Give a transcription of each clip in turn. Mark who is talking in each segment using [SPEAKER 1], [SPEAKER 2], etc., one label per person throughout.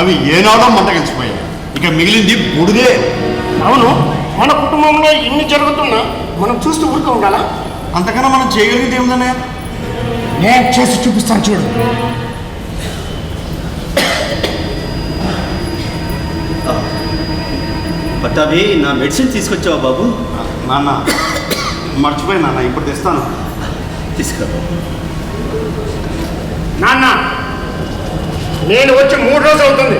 [SPEAKER 1] అవి ఏనాడో మంట కలిసిపోయాయి ఇక మిగిలింది బుడిదే.
[SPEAKER 2] అవును మన కుటుంబంలో ఇన్ని జరుగుతున్నా మనం చూస్తూ ఊరుకో ఉండాలా?
[SPEAKER 1] అంతకన్నా మనం చేయగలిగింది ఏముందన్నయ్య
[SPEAKER 2] నేను చేసి చూపిస్తాను చూడు.
[SPEAKER 3] పట్టాభి నా మెడిసిన్ తీసుకొచ్చావా బాబు?
[SPEAKER 1] నాన్న మర్చిపోయి నాన్న ఇప్పుడు తెస్తాను.
[SPEAKER 3] తీసుకురా బాబు.
[SPEAKER 2] నాన్న నేను వచ్చి మూడు రోజులు అవుతుంది.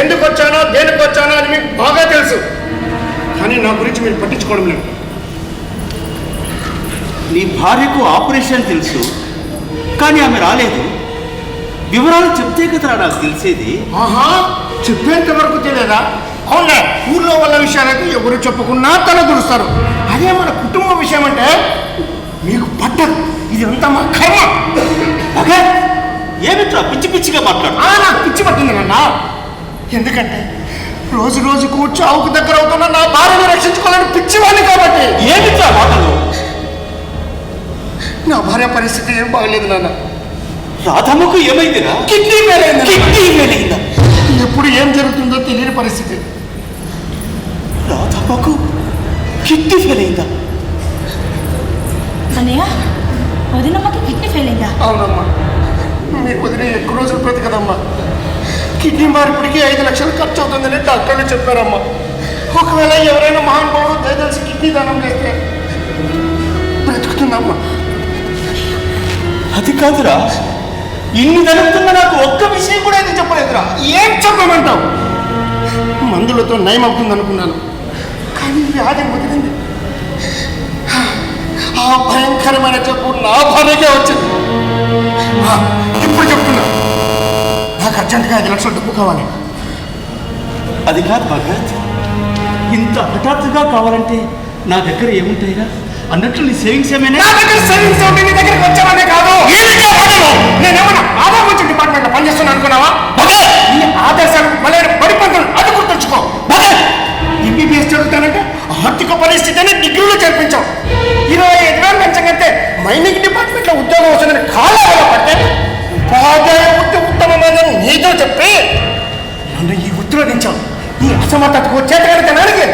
[SPEAKER 2] ఎందుకు వచ్చానో దేనికి వచ్చానో అని మీకు బాగా తెలుసు. కానీ నా గురించి మీరు పట్టించుకోవడం లేదు.
[SPEAKER 3] నీ భార్యకు ఆపరేషన్ తెలుసు కానీ ఆమె రాలేదు. వివరాలు చెప్తే కదరా నాకు తెలిసేది.
[SPEAKER 2] ఆహా చెప్పేంత వరకు తెలియదా? అవునా? ఊళ్ళో వాళ్ళ విషయాలైతే ఎవరు చెప్పకున్నా తల దురుస్తారు అదే మన కుటుంబ విషయం అంటే మీకు పట్టదు. ఇది అంతా మా కర్మ.
[SPEAKER 3] అగే ఏమిట్రా పిచ్చి పిచ్చిగా మాట్లాడు.
[SPEAKER 2] ఆ నాకు పిచ్చి పట్టింది నాన్న. ఎందుకంటే రోజు రోజుకు చావుకు దగ్గర అవుతున్న నా భార్యను రక్షించుకోవాలని పిచ్చివాడిని కాబట్టి.
[SPEAKER 3] ఏమిట్రా మాటలు?
[SPEAKER 2] నా భార్య పరిస్థితి ఏం బాగలేదు నాన్న.
[SPEAKER 3] రాధమ్మకు ఏమైందిరా?
[SPEAKER 2] కిడ్నీ ఫెయిల్ అయింది
[SPEAKER 3] కిడ్నీ వెలిగిందా
[SPEAKER 2] ఎప్పుడు ఏం జరుగుతుందో తెలియని పరిస్థితి.
[SPEAKER 3] రాధమ్మకు కిడ్నీ వెలిగిందా
[SPEAKER 4] అన్నయ్య వదినమ్మకి కిడ్నీ ఫెయిల్ అయిందా?
[SPEAKER 2] అవునమ్మా. మీ వదిన ఎక్కువ రోజులు బ్రతకదమ్మా. కిడ్నీ మార్పిడికి ఐదు లక్షలు ఖర్చు అవుతుందని డాక్టర్లు చెప్పారమ్మా. ఒకవేళ ఎవరైనా మహానుభావుడు దయదలిసి కిడ్నీ దానం చేస్తే బ్రతుకుతుందమ్మా.
[SPEAKER 3] అది కాదురా. ఇన్ని జరుగుతున్నా నాకు? ఒక్క విషయం కూడా ఇది చెప్పలేదురా.
[SPEAKER 2] ఏం చెప్పమంటావు? మందులతో నయం అవుతుంది అనుకున్నాను కానీ వ్యాధి ముదిరింది. ఆ భయంకరమైన చెప్పు నా భార్యకే వచ్చింది. నాకు అర్జెంటుగా ఐదు లక్షలు డబ్బు కావాలి.
[SPEAKER 3] అది కాదు భగత్. ఇంత హఠాత్తుగా కావాలంటే నా దగ్గర ఏముంటాయిరా? అన్నట్లు నీ సేవింగ్స్ ఏమైనా?
[SPEAKER 2] నా దగ్గర సేవింగ్స్ ఉంటే నీ దగ్గరికి వచ్చావనే కాదు. నేనేమన్నా డిపార్ట్మెంట్ పనిచేస్తున్నా అనుకున్నావా? మళ్ళీ అది గుర్తుంచుకో. ఎంబీబీఎస్ చదువుతానంటే ఆర్థిక పరిస్థితిని డిగ్రీలో చేర్పించాం ఇరవై ఐదు వేలు పెంచకంటే మైనింగ్ డిపార్ట్మెంట్లో ఉద్యోగం వస్తుందని కాలంలో పడితే ఉపాధ్యాయ వృత్తి ఉత్తమమైన నీతో చెప్పి నన్ను ఈ వృత్తిలో దించావు. ఈ అసమర్థతకు అడిగి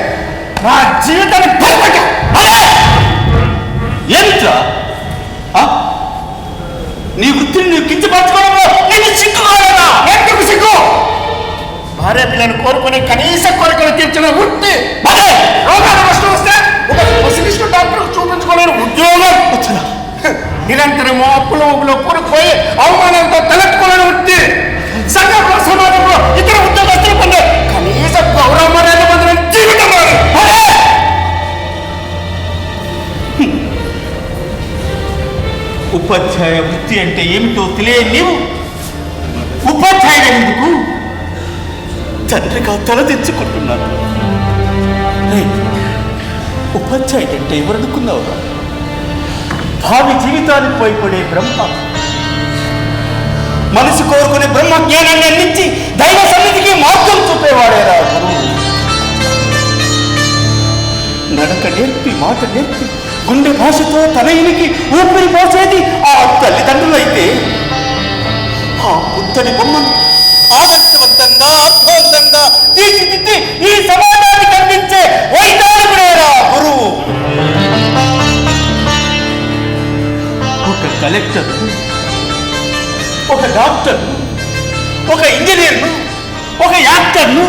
[SPEAKER 2] నా జీవితాన్ని భయపెట్టా
[SPEAKER 3] అంటే ఏమిటో తెలియని నీవు ఉపాధ్యాయుడు ఎందుకు తండ్రిగా తల తెచ్చుకుంటున్నాను. రేయ్, ఉపాధ్యాయుడు అంటే ఎవరనుకున్నావురా భావి జీవితానికి పోయిపడే బ్రహ్మ. మనసు కోరుకునే బ్రహ్మ జ్ఞానాన్ని అందించి దైవ సన్నిధికి మార్గం చూపేవాడేరా గురువు. నడక నేర్పి మాట నేర్పి. గుండె భాషతో తనయునికి ఊపిరి పోసేది ఆ తల్లిదండ్రులైతే. ఆ పుత్తడి బొమ్మను ఆదర్శవంతంగా అర్థవంతంగా తీర్చిదిద్ది ఈ సమాజానికి అందించే వైతాళికుడేరా గురువు ఒక కలెక్టర్ ఒక డాక్టర్ ఒక ఇంజనీర్ను ఒక యాక్టర్ను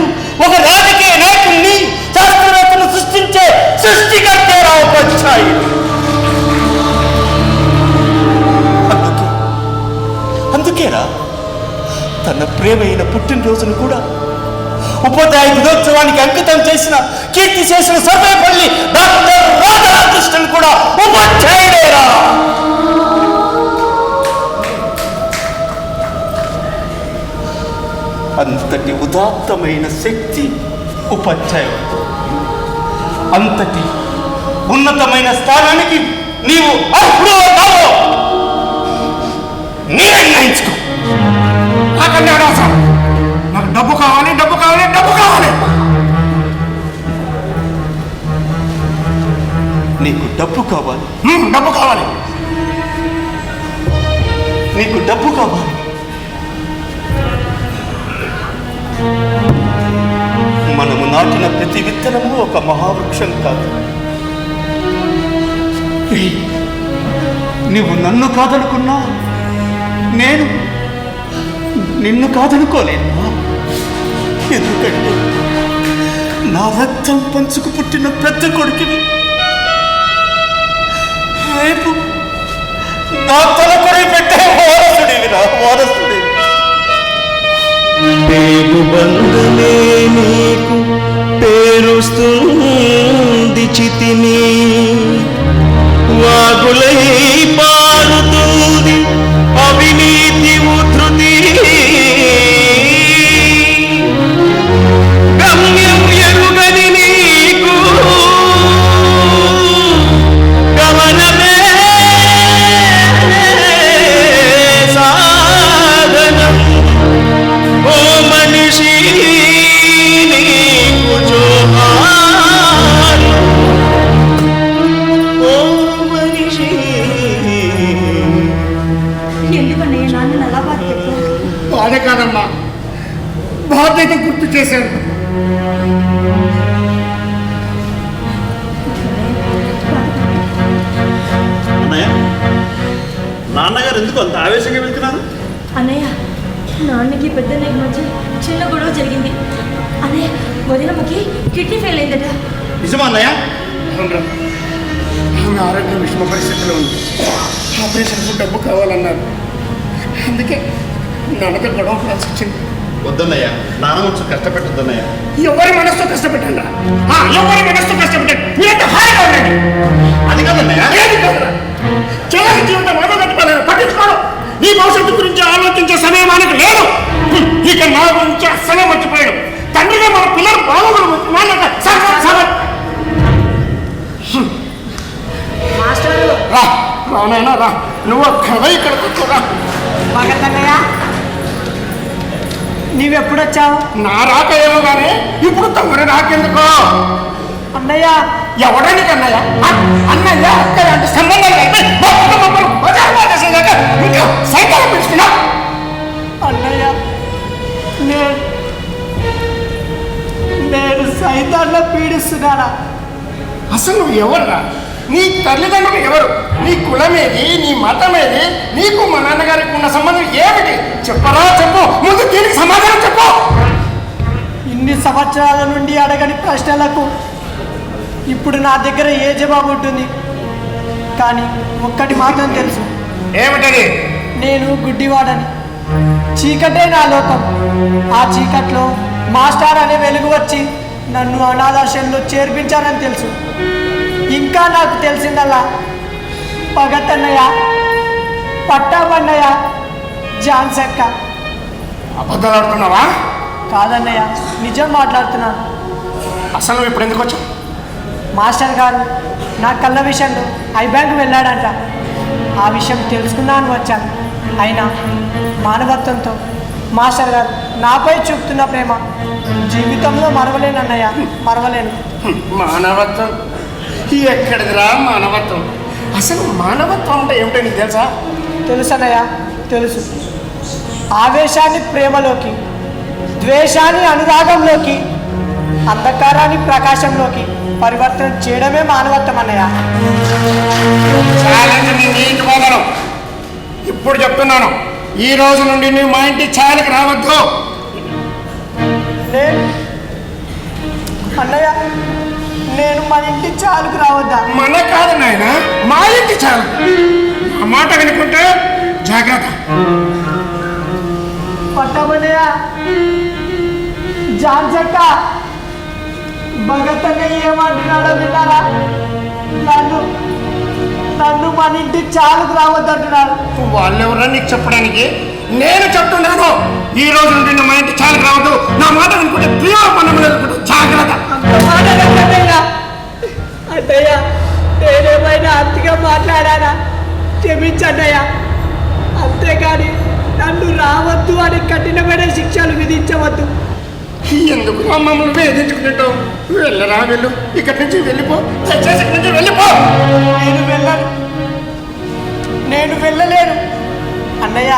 [SPEAKER 3] ఒక రాజకీయ నాయకుడిని శాస్త్రవేత్తను సృష్టించే సృష్టికర్తే రావచ్చాయి అందుకే అందుకేరా తన ప్రేమైన పుట్టినరోజును కూడా ఉపాధ్యాయ దినోత్సవానికి అంకితం చేసిన కీర్తి చేసిన సర్వేపల్లి డాక్టర్ రాధాకృష్ణన్ కూడా ఉపాధ్యాయుడేరా అంతటి ఉదాత్తమైన శక్తి ఉపాధ్యాయుడు అంతటి ఉన్నతమైన స్థానానికి నీవు అర్హుడు కావో? నిర్ణయించుకో.
[SPEAKER 2] నాకన్నా అనవసరం నాకు డబ్బు కావాలి డబ్బు కావాలి డబ్బు కావాలి.
[SPEAKER 3] నీకు డబ్బు కావాలి.
[SPEAKER 2] డబ్బు కావాలి.
[SPEAKER 3] నీకు డబ్బు కావాలి. మనము నాటిన ప్రతి విత్తనము ఒక మహావృక్షం కాదు. నువ్వు నన్ను కాదనుకున్నా? నేను నిన్ను కాదనుకోలేను? ఎందుకంటే నా రక్తం పంచుకు పుట్టిన పెద్ద కొడుకుని రేపు నా తల కొడి పెట్టే వారసుడివి నా వారసుడివి.
[SPEAKER 5] పేగు బంధమే నీకు పేరుస్తుంది చితిని. వాగులై పారుతుంది అవినీతి ఉధృతి. గమ్యం
[SPEAKER 4] జరిగింది. అన్నయ్య వదినమ్మకి కిడ్నీ ఫెయిల్ అయిందట.
[SPEAKER 1] నిజమా అన్నయ్య?
[SPEAKER 2] అవునరా. ఆమె ఆరోగ్య విషమ పరిస్థితిలో ఉంది. ఆపరేషన్కు డబ్బు కావాలన్నారు. అందుకే నాన్నతో గొడవ పడాల్సి వచ్చింది.
[SPEAKER 1] వద్దన్నయ్య నాన్న కొంచెం కష్టపెట్టద్దన్నయ్య.
[SPEAKER 2] ఎవరి మనస్సు కష్టపెట్టండి ఎవరి మనస్సు కష్టపెట్టండి మీరంతా హాయిగా ఉండండి.
[SPEAKER 1] అది కాదన్నయ్య.
[SPEAKER 2] ఏది కాదురా చివరి జీవితం మొదలు పట్టించుకోడు నీ భవిష్యత్తు గురించి ఆలోచించే సమయం మనకు లేదు. ఇక నా గురించి అస్సలే మర్చిపోయాడు. తండ్రిగా మన పిల్లలు
[SPEAKER 6] మాస్టరు.
[SPEAKER 2] రా రానైనా రా. నువ్వు ఒక్కడవై ఇక్కడ కూర్చోరా.
[SPEAKER 6] నీవెప్పుడొచ్చావు
[SPEAKER 2] నా రాక ఏమో కానీ ఇప్పుడు తమ్ముడు నాకెందుకో?
[SPEAKER 6] అన్నయ్య
[SPEAKER 2] అ- అన్నయ్య అక్కయ్య అంటే సంబంధం ఇంకా సైకిల్ పిలుచుకున్నా
[SPEAKER 6] అన్నయ్య నేను నేను సైతాన్లో పీడిస్తున్నానా
[SPEAKER 2] అసలు నువ్వు ఎవర్రా నీ తల్లిదండ్రులు ఎవరు నీ కులమేది నీ మతమేది నీకు మా నాన్నగారికి ఉన్న సంబంధం ఏమిటి చెప్పరా చెప్పు ముందు దీనికి సమాధానం చెప్పు
[SPEAKER 6] ఇన్ని సంవత్సరాల నుండి అడగని ప్రశ్నలకు ఇప్పుడు నా దగ్గర ఏ జవాబు ఉంటుంది? కానీ ఒక్కటి మాత్రం తెలుసు.
[SPEAKER 2] ఏమిటది?
[SPEAKER 6] నేను గుడ్డివాడని. చీకటే నా లోకం. ఆ చీకట్లో మాస్టర్ అనే వెలుగు వచ్చి నన్ను అనాథాశ్రయంలో చేర్పించారని తెలుసు. ఇంకా నాకు తెలిసిందల్లా పగతన్నయ్య పట్టాబన్నయ్య జాన్సక్క.
[SPEAKER 2] అబద్ధాలు ఆడుతున్నావా?
[SPEAKER 6] కాదన్నయ్య నిజం మాట్లాడుతున్నాను.
[SPEAKER 2] అసలు ఇప్పుడు ఎందుకు వచ్చావు?
[SPEAKER 6] మాస్టర్ గారు నా కళ్ళ విషయంలో ఐ బ్యాంక్ వెళ్ళాడంట. ఆ విషయం తెలుసుకున్నాను వచ్చాను. అయినా మానవత్వంతో మాస్టర్ గారు నాపై చూపుతున్న ప్రేమ జీవితంలో మరవలేను. అన్నయ్య మరవలేను
[SPEAKER 2] మానవత్వం ఎక్కడిదిరా మానవత్వం? అసలు మానవత్వం అంటే ఏమిటో నీకు తెలుసా?
[SPEAKER 6] తెలుసు అన్నయ్య తెలుసు. ఆవేశాన్ని ప్రేమలోకి ద్వేషాన్ని అనురాగంలోకి అంధకారాన్ని ప్రకాశంలోకి పరివర్తన చేయడమే మానవత్వం అన్నయ్య.
[SPEAKER 2] ఛాలెంజ్ ఇప్పుడు చెప్తున్నాను ఈ రోజు నుండి నువ్వు మా ఇంటి ఛాయలకు రావద్దు.
[SPEAKER 6] నేను అన్నయ్య నేను మన ఇంటి చాలుకు రావద్దా?
[SPEAKER 2] మన కాదు నాయన మా ఇంటి చాలు. ఆ మాట వినుకుంటే జాగ్రత్త.
[SPEAKER 6] పట్టమన్నయ్య జాన్సక్క భగత్ అన్నయ్య ఏమంటున్నాడో విన్నారా నన్ను నన్ను మన ఇంటి చాలుకు రావద్దంటున్నాడు
[SPEAKER 2] వాళ్ళెవరో నీకు చెప్పడానికి? నేను చెప్తున్నాను. ఈ రోజు నుండి మా ఇంటి చాలకు రావద్దు. నా మాట వినుకుంటే ప్రియ మనం జాగ్రత్త.
[SPEAKER 6] అన్నయ్య నేనేమైనా అతిగా మాట్లాడానా? క్షమించన్నయ్య. అంతేగాని నన్ను రావద్దు అని కఠినమైన శిక్షలు విధించవద్దు.
[SPEAKER 2] ఎందుకు? మమ్మల్ని వేధించుకున్నట్టు వెళ్ళరా వెళ్ళు. ఇక్కడి నుంచి వెళ్ళిపో. దయచేసి ఇక్కడి నుంచి వెళ్ళిపో.
[SPEAKER 6] నేను వెళ్ళను. నేను వెళ్ళలేను. అన్నయ్య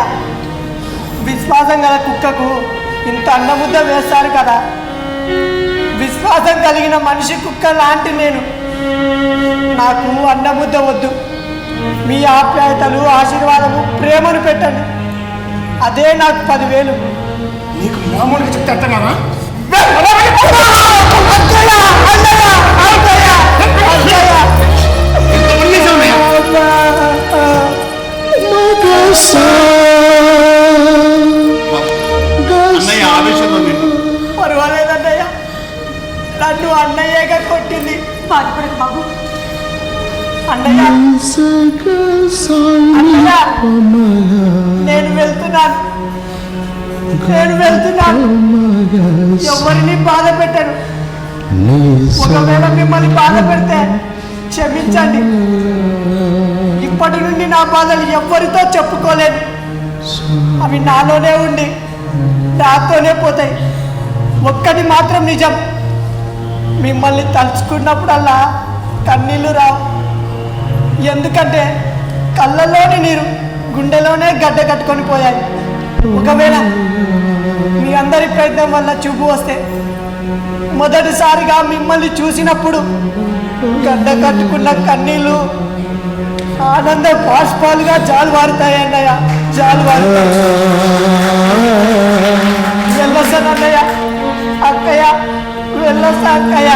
[SPEAKER 6] విశ్వాసం గల కుక్కకు ఇంత అన్నముద్ద వేస్తారు కదా. విశ్వాసం కలిగిన మనిషి కుక్క లాంటి నేను. నాకు అన్నముద్ద వద్దు. మీ ఆప్యాయతలు ఆశీర్వాదము ప్రేమను పెట్టండి. అదే నాకు పదివేలు.
[SPEAKER 2] నీకు మామూలుగా చెప్తే
[SPEAKER 6] అన్నయ్యగా కొట్టింది
[SPEAKER 4] బాధపడకు బాబు.
[SPEAKER 6] అన్నయ్య అన్నయ్య నేను వెళ్తున్నాను. నేను వెళ్తున్నాను ఎవరిని బాధ పెట్టను? ఒకవేళ మిమ్మల్ని బాధ పెడితే క్షమించండి. ఇప్పటి నుండి నా బాధలు ఎవ్వరితో చెప్పుకోలేదు అవి నాలోనే ఉండి నాతోనే పోతాయి. ఒక్కటి మాత్రం నిజం. మిమ్మల్ని తలుచుకున్నప్పుడల్లా కన్నీళ్ళు రావు. ఎందుకంటే కళ్ళలోని నీరు గుండెలోనే గడ్డ కట్టుకొని పోయాయి. ఒకవేళ మీ అందరి ప్రయత్నం వల్ల చూపు వస్తే మొదటిసారిగా మిమ్మల్ని చూసినప్పుడు గడ్డ కట్టుకున్న కన్నీళ్ళు ఆనంద బాష్పాలుగా జాలువారుతాయన్నయ్య జాలువారుతాయి. వెళ్ళొస్తాను అన్నయ్య. అక్కయ్య వెళ్ళొస్తా అక్కయ్య.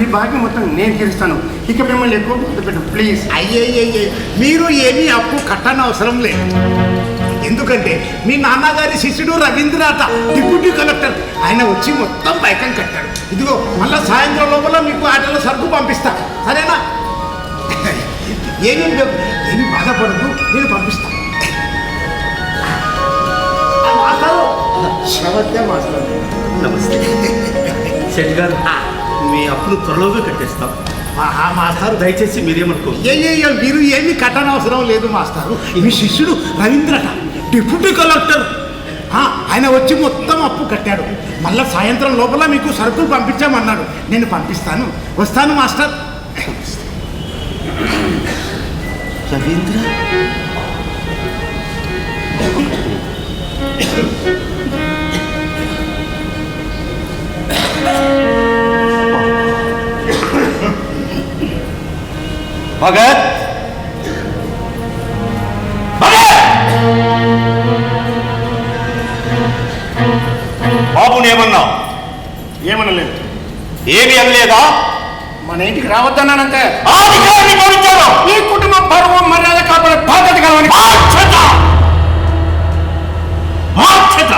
[SPEAKER 1] మీ బాకీ
[SPEAKER 2] మొత్తం నేను తీరుస్తాను. ఇక మిమ్మల్ని ఎక్కువ బాధ పెట్టు ప్లీజ్
[SPEAKER 7] అయ్యయ్యయ్యే మీరు ఏమీ అప్పు కట్టనవసరం లేదు. ఎందుకంటే మీ నాన్నగారి శిష్యుడు రవీంద్రనాథ డిప్యూటీ కలెక్టర్. ఆయన వచ్చి మొత్తం పైకం కట్టాడు. ఇదిగో మళ్ళా సాయంత్రం లోపల మీకు ఆటలో సరుకు పంపిస్తా. సరేనా? ఏమీ ఏమి బాధపడదు నేను పంపిస్తాను మాస్టారు
[SPEAKER 2] నమస్తే.
[SPEAKER 3] శెట్టి గారు. మీ అప్పులు త్వరలోగా కట్టేస్తాం.
[SPEAKER 7] మాస్టారు
[SPEAKER 3] దయచేసి మీరేమనుకో
[SPEAKER 7] ఏ ఏ మీరు ఏమీ కట్టనవసరం లేదు మాస్టారు. మీ శిష్యుడు రవీంద్రట డిప్యూటీ కలెక్టర్. ఆయన వచ్చి మొత్తం అప్పు కట్టాడు. మళ్ళా సాయంత్రం లోపల మీకు సరుకులు పంపించామన్నాడు. నేను పంపిస్తాను. వస్తాను మాస్టర్.
[SPEAKER 3] రవీంద్ర? భగత్! బాబుని ఏమన్నావు?
[SPEAKER 2] ఏమనలేదు.
[SPEAKER 3] ఏమి అనలేదా?
[SPEAKER 2] మన ఇంటికి
[SPEAKER 3] పంపించాను
[SPEAKER 2] ఈ కుటుంబం పరువు మర్యాద కాపాడే బాధ్యత కలవని
[SPEAKER 3] బాధ్యత! బాధ్యత!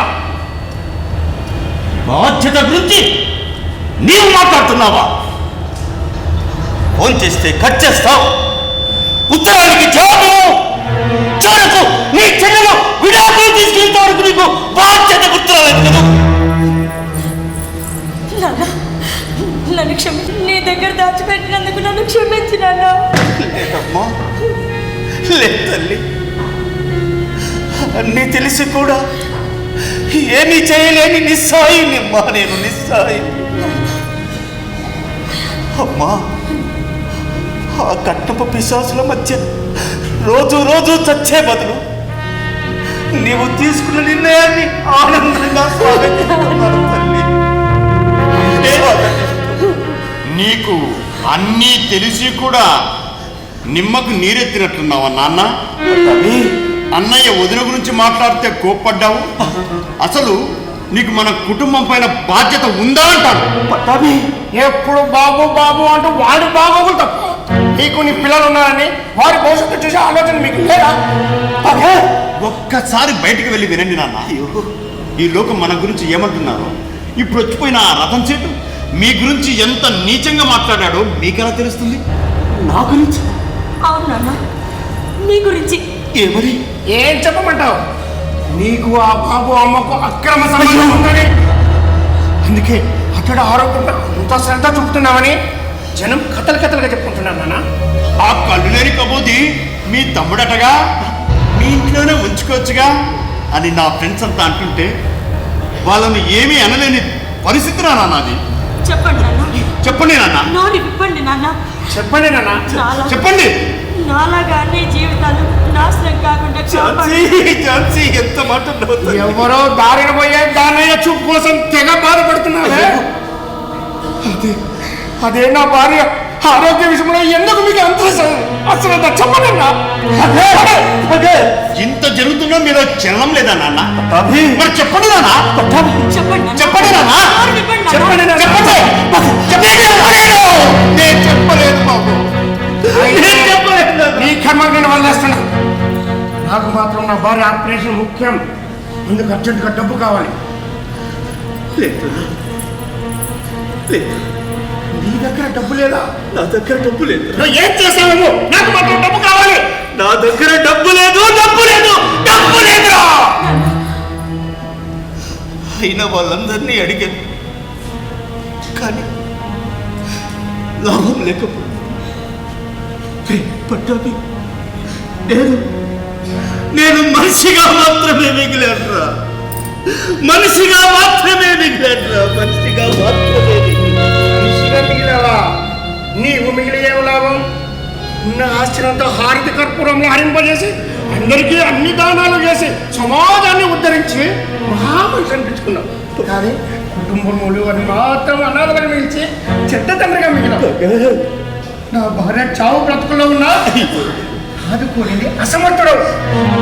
[SPEAKER 3] బాధ్యత గురించి నీవు మాట్లాడుతున్నావా? ఫోన్ చేస్తే కట్ చేస్తావు. ఉత్తరానికి జవాబు చివరకు నీ చెల్లెలు విడాకులు తీసుకెళ్తే వరకు నీకు బాధ్యత గుర్తురాలేదు కదా.
[SPEAKER 4] నాన్న క్షమించి. నీ దగ్గర దాచిపెట్టినందుకు నన్ను క్షమించి నాన్న.
[SPEAKER 3] లేదమ్మా. లేదు తల్లి. అన్నీ తెలిసి కూడా ఏమీ చేయలేని నిస్సాయి నిమ్మా నేను నిస్సాయి. అమ్మా. ఆ కట్టపు పిశాసుల మధ్య రోజు రోజు చచ్చే బదులు నీవు తీసుకున్న నిర్ణయాన్ని ఆనందంగా స్వాగతిస్తున్నాను తల్లి.
[SPEAKER 1] నీకు అన్నీ తెలిసి కూడా నిమ్మకు నీరెత్తినట్లున్నావా నాన్న? అన్నయ్య వదిన గురించి మాట్లాడితే కోప్పడ్డావు? అసలు నీకు మన కుటుంబం పైన బాధ్యత ఉందా
[SPEAKER 3] పట్టాభి
[SPEAKER 2] ఎప్పుడు బాబు బాబు అంటూ వాడి బాగోగులు తప్ప. నీకు నీ పిల్లలు ఉన్నారని వారి భవిష్యత్తు చూసే ఆలోచన మీకు లేదా?
[SPEAKER 3] అదే
[SPEAKER 1] ఒక్కసారి బయటికి వెళ్ళి వినండి నాన్న. ఈ లోకం మన గురించి ఏమంటున్నారు? ఇప్పుడు వచ్చిపోయిన ఆ రథం చెట్టు మీ గురించి ఎంత నీచంగా మాట్లాడాడో మీకెలా తెలుస్తుంది?
[SPEAKER 3] నా గురించి?
[SPEAKER 4] అవును నాన్న. గురించి.
[SPEAKER 3] ఏమని
[SPEAKER 2] ఏం చెప్పమంటావు? నీకు ఆ బాబు అమ్మకు అక్రమ సంబంధం ఉందని. అందుకే అతడు ఆరోగ్యంపై అంత శ్రద్ధ చూపుతున్నామని జనం కథలు కథలుగా చెప్పుకుంటున్నాను నాన్న
[SPEAKER 1] ఆ కళ్ళు లేని కబోది మీ తమ్ముడటగా? మీ ఇంట్లోనే ఉంచుకోవచ్చుగా? అని నా ఫ్రెండ్స్ అంతా అంటుంటే వాళ్ళని ఏమీ అనలేని పరిస్థితి నాన్న నాది
[SPEAKER 4] చెప్పండి నాన్న
[SPEAKER 1] చెప్పండి నాన్న
[SPEAKER 4] నోరు విప్పండి నాన్న
[SPEAKER 2] చెప్పండి నాన్న
[SPEAKER 1] చెప్పండి.
[SPEAKER 4] నాలాగా అన్ని జీవితాలు నాశనం కాకుండా.
[SPEAKER 1] ఝాన్సీ ఎంత మాట?
[SPEAKER 2] ఎవరో దారిన పోయే దానయ్య చూపు కోసం తెగ బాధపడుతున్నావే. అదే నా భార్య ఆరోగ్య విషయంలో ఎందుకు మీకు అంత అసలు చెప్పనన్నా అదే అదే.
[SPEAKER 1] ఇంత జరుగుతున్నా మీరు చలనం లేదా నాన్న? మరి చెప్పండి నాన్న.
[SPEAKER 4] చెప్పండి.
[SPEAKER 1] చెప్పండి నాన్న.
[SPEAKER 2] చెప్పండి.
[SPEAKER 1] చెప్పండి నేను చెప్పలేదు బాబు.
[SPEAKER 2] నీ కర్మ నేను వదిలేస్తున్నా. నాకు మాత్రం నా భార్య ఆపరేషన్ ముఖ్యం. అందుకు అర్జెంటుగా డబ్బు కావాలి?
[SPEAKER 3] లేదు లేదు.
[SPEAKER 2] నీ దగ్గర డబ్బు లేదా?
[SPEAKER 3] నా దగ్గర డబ్బు లేదు.
[SPEAKER 2] నువ్వు ఏం చేసావు? నాకు మాత్రం డబ్బు కావాలి.
[SPEAKER 3] నా దగ్గర డబ్బు లేదు డబ్బు లేదు డబ్బు లేదురా! అయిన వాళ్ళందరినీ అడిగాను కానీ లాభం లేకపోతే పట్టాభి నేను నేను మనిషిగా మాత్రమే మిగిలానురా. మనిషిగా మాత్రమే మిగిలానురా. మనిషిగా మాత్రమే మిగిలాను
[SPEAKER 2] మిగిలావా నీవు మిగిలి ఏం లాభం. ఉన్న ఆస్తినంతా హారతి కర్పూరంలో హరింపజేసి అందరికీ అన్ని దానాలు చేసి సమాజాన్ని ఉద్ధరించి మహామనిషి అనిపించుకున్నావు కానీ కుటుంబంలో అని మాత్రం అనాథగా మిగిల్చి చెడ్డ తండ్రిగా మిగిలావు. నా భార్య చావు బ్రతుకులో ఉన్నా ఆదుకోలేని అసమర్థుడు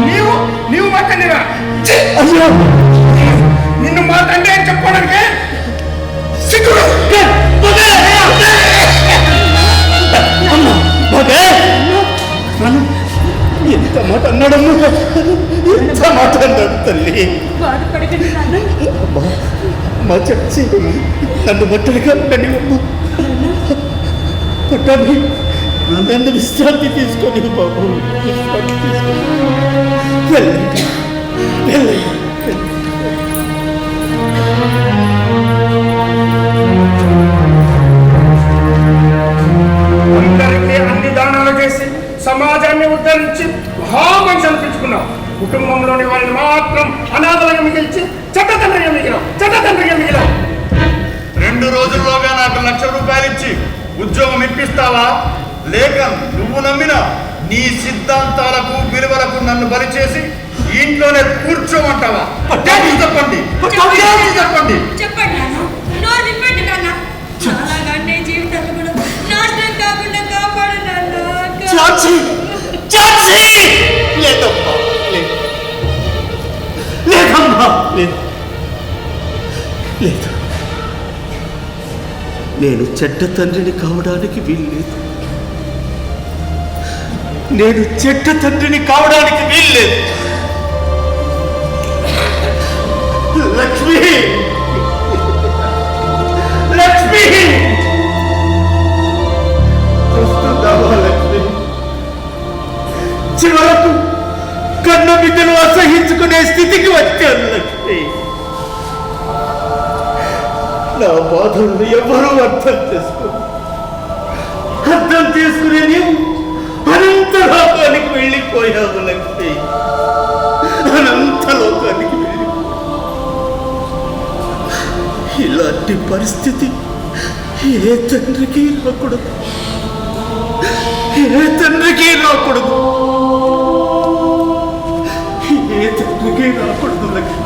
[SPEAKER 2] నీవు నీవు మా తండ్రిగా ఛీ! నిన్ను మా తండ్రి అని చెప్పడానికి సిగ్గుడు
[SPEAKER 3] ఎంత మాట అన్నాడమ్మా ఎంత మాట అన్నాడు తల్లి మా చచ్చి నన్ను మట్టడిగా ఉండనివమ్మ పట్టాన్ని నన్ను విశ్రాంతి తీసుకొని బాబు తీసుకొని వెళ్ళండి వెళ్ళండి
[SPEAKER 2] దానాలు చేసి సమాజాన్ని ఉద్ధరించి మహామనిషి అనిపించుకున్నావు కుటుంబంలోని వారిని మాత్రం అనాథలుగా మిగిల్చి చెడ్డ తండ్రిగా మిగిలావు చెడ్డ తండ్రిగా మిగిలావు
[SPEAKER 1] రెండు రోజుల్లోగా నాకు లక్ష రూపాయలు ఇచ్చి ఉద్యోగం ఇప్పిస్తావా? లేక నువ్వు నమ్మిన నీ సిద్ధాంతాలకు విలువలకు నన్ను బలి చేసి ఈ ఇంట్లోనే కూర్చోమంటావా? చెప్పండి. చెప్పండి.
[SPEAKER 3] లేదమ్మా లేదు లేదమ్మా లేదు లేదు నేను చెడ్డ తండ్రిని కావడానికి వీల్లేదు నేను చెడ్డ తండ్రిని కావడానికి వీల్లేదు లక్ష్మి చివరకు కన్న బిడ్డను అసహించుకునే స్థితికి వచ్చాను లక్ష్మి నా బాధలను ఎవరూ అర్థం చేసుకో అర్థం చేసుకునే నీవు అనంత లోకానికి వెళ్ళిపోయావు లక్ష్మి. అనంత లోకానికి వెళ్ళి ఇలాంటి పరిస్థితి ఏ తండ్రికి రాకూడదు. ఏ తండ్రికి రాకూడదు. తండ్రికి రాకూడదు లక్ష్మి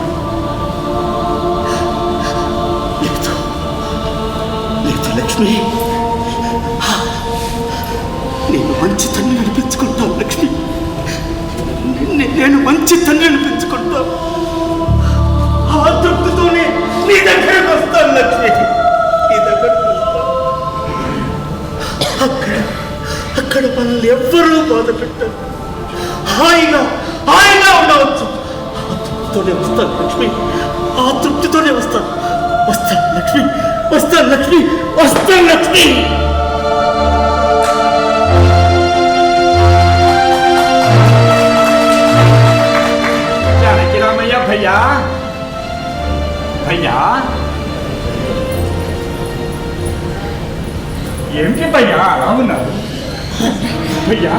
[SPEAKER 3] లేదు. లేదు లక్ష్మి. నేను మంచి తండ్రి అనిపించుకుంటాను లక్ష్మి నేను మంచి తండ్రి అనిపించుకుంటాను ఆ తృప్తితోనే నీ దగ్గరకు వస్తాను లక్ష్మి. నీ దగ్గరకు అక్కడ అక్కడ మనల్ని ఎవ్వరూ బాధ పెట్టారు. హాయిగా హాయిగా ఉండవచ్చు. తృప్తితోనే వస్తాను లక్ష్మి. ఆ తృప్తితోనే వస్తాను. వస్తాను లక్ష్మి. వస్తాను లక్ష్మి. వస్తాను లక్ష్మి.
[SPEAKER 8] రామయ్య భయ్యా. భయ్యా. ఏమిటి భయ్యా? అలా ఉన్నారు? భయ్యా.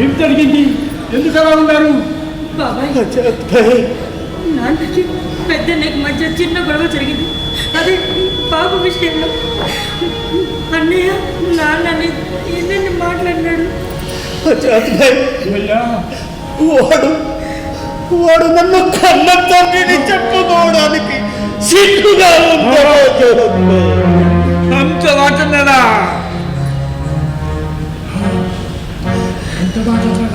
[SPEAKER 8] ఏం జరిగింది? ఎందుకు అలా ఉన్నారు?
[SPEAKER 4] బాబాయ్ నాన్నకి పెద్దన్నకి మధ్య చిన్న గొడవ జరిగింది. అదే బాబు విషయంలో. అన్నయ్య నాన్నని ఎన్నెన్ని మాట్లాడినాడు?
[SPEAKER 3] వాడు వాడు నన్ను కన్న తండ్రిని చెప్పుకోవడానికి సిగ్గుగా
[SPEAKER 8] అంత మాట్లాడా ఎంత మాట్లాడా